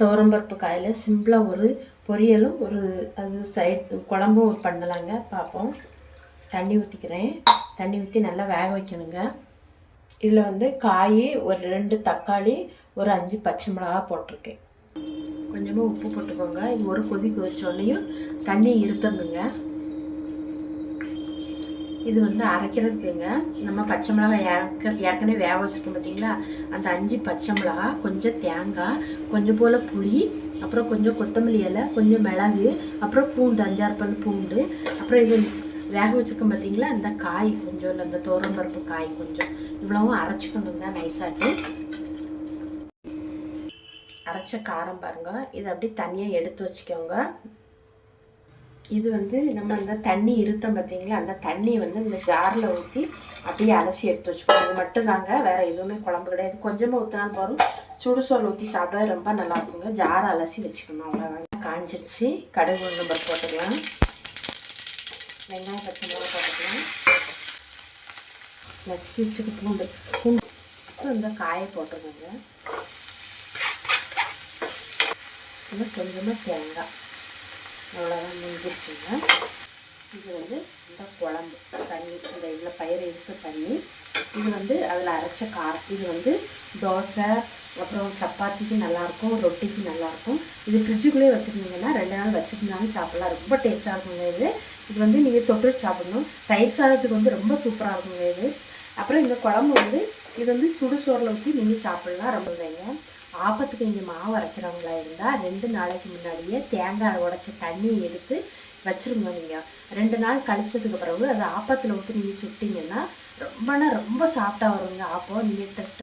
துவரம்பருப்பு காயில் சிம்பிளாக ஒரு பொரியலும் ஒரு அது சைட் குழம்பும் பண்ணலாங்க. பார்ப்போம் தண்ணி ஊற்றிக்கிறேன் தண்ணி ஊற்றி நல்லா வேக வைக்கணுங்க. இதில் வந்து காய் ஒரு ரெண்டு தக்காளி ஒரு அஞ்சு பச்சை மிளகா போட்டிருக்கேன். கொஞ்சமாக உப்பு போட்டுக்கோங்க. இது ஒரு கொதி கொதிச்சோடனையும் தண்ணி இருத்தணுங்க. இது வந்து அரைக்கிறதுக்குங்க. நம்ம பச்சை மிளகாய் ஏற்க ஏற்கனவே வேக வச்சுருக்கோம் பார்த்தீங்களா அந்த அஞ்சு பச்சை மிளகா கொஞ்சம் தேங்காய் கொஞ்சம் போல் புளி அப்புறம் கொஞ்சம் கொத்தமல்லி இலை கொஞ்சம் மிளகு அப்புறம் பூண்டு அஞ்சாறு பல் பூண்டு அப்புறம் இது வேக வச்சுருக்கோம் பார்த்தீங்களா அந்த காய் கொஞ்சம் இல்லை இந்த தோரம்பருப்பு காய் கொஞ்சம். இவ்வளவும் அரைச்சிக்கணுங்க நைஸாட்டு அரைச்ச காரம் பாருங்க. இதை அப்படியே தனியாக எடுத்து வச்சுக்கோங்க. இது வந்து நம்ம அந்த தண்ணி இருத்தம் பார்த்தீங்களா? அந்த தண்ணியை வந்து இந்த ஜாரில் ஊற்றி அப்படியே அலசி எடுத்து வச்சுக்கோங்க இது மட்டும்தாங்க வேறு எதுவுமே குழம்பு கிடையாது. கொஞ்சமாக ஊற்றினாலும் போதும். சுடுசோல் ஊற்றி சாப்பிட ரொம்ப நல்லா இருக்குங்க. ஜாரை அலசி வச்சுக்கணும். அவ்வளோதாங்க காஞ்சிருச்சு. கடுகு நம்பர் போட்டுக்கலாம். வெங்காயம் பச்சை மிளகா போட்டுக்கலாம். நசுக்கி வச்சுக்க பூண்டு. பூண்டு இந்த காயை போட்டுக்கோங்க. இன்னும் கொஞ்சமாக தேங்காய். அவ்வளோதான் முடிஞ்சிருச்சுங்க. இது வந்து இந்த குழம்பு தண்ணி இந்த இதில் பயிர் எடுத்து தண்ணி. இது வந்து அதில் அரைச்ச காரம். இது வந்து தோசை அப்புறம் சப்பாத்திக்கு நல்லாயிருக்கும் ரொட்டிக்கு நல்லாயிருக்கும் இது ஃப்ரிட்ஜுக்குள்ளேயே வச்சுருந்தீங்கன்னா ரெண்டு நாள் வச்சுருந்தாலும் சாப்பிட்லாம். ரொம்ப டேஸ்ட்டாக இருக்குங்க இது. இது வந்து நீங்கள் தொட்டு சாப்பிடணும். தயிர் சாதத்துக்கு வந்து ரொம்ப சூப்பராக இருக்குங்க இது. அப்புறம் இந்த குழம்பு வந்து இது வந்து சுடுசோரில் ஊற்றி நீங்கள் சாப்பிடலாம் ரொம்ப வைங்க ஆப்பத்துக்கு இங்கே மாவு அரைக்கிறவங்களா இருந்தால் ரெண்டு நாளைக்கு முன்னாடியே தேங்காய் உடச்ச தண்ணி எடுத்து வச்சுருங்க நீங்கள் ரெண்டு நாள் கழிச்சதுக்கு பிறகு அதை ஆப்பத்தில் ஊற்றி நீங்கள் சுட்டிங்கன்னா ரொம்பனா ரொம்ப சாஃப்டாக வருங்க. ஆப்பம் நீங்கள்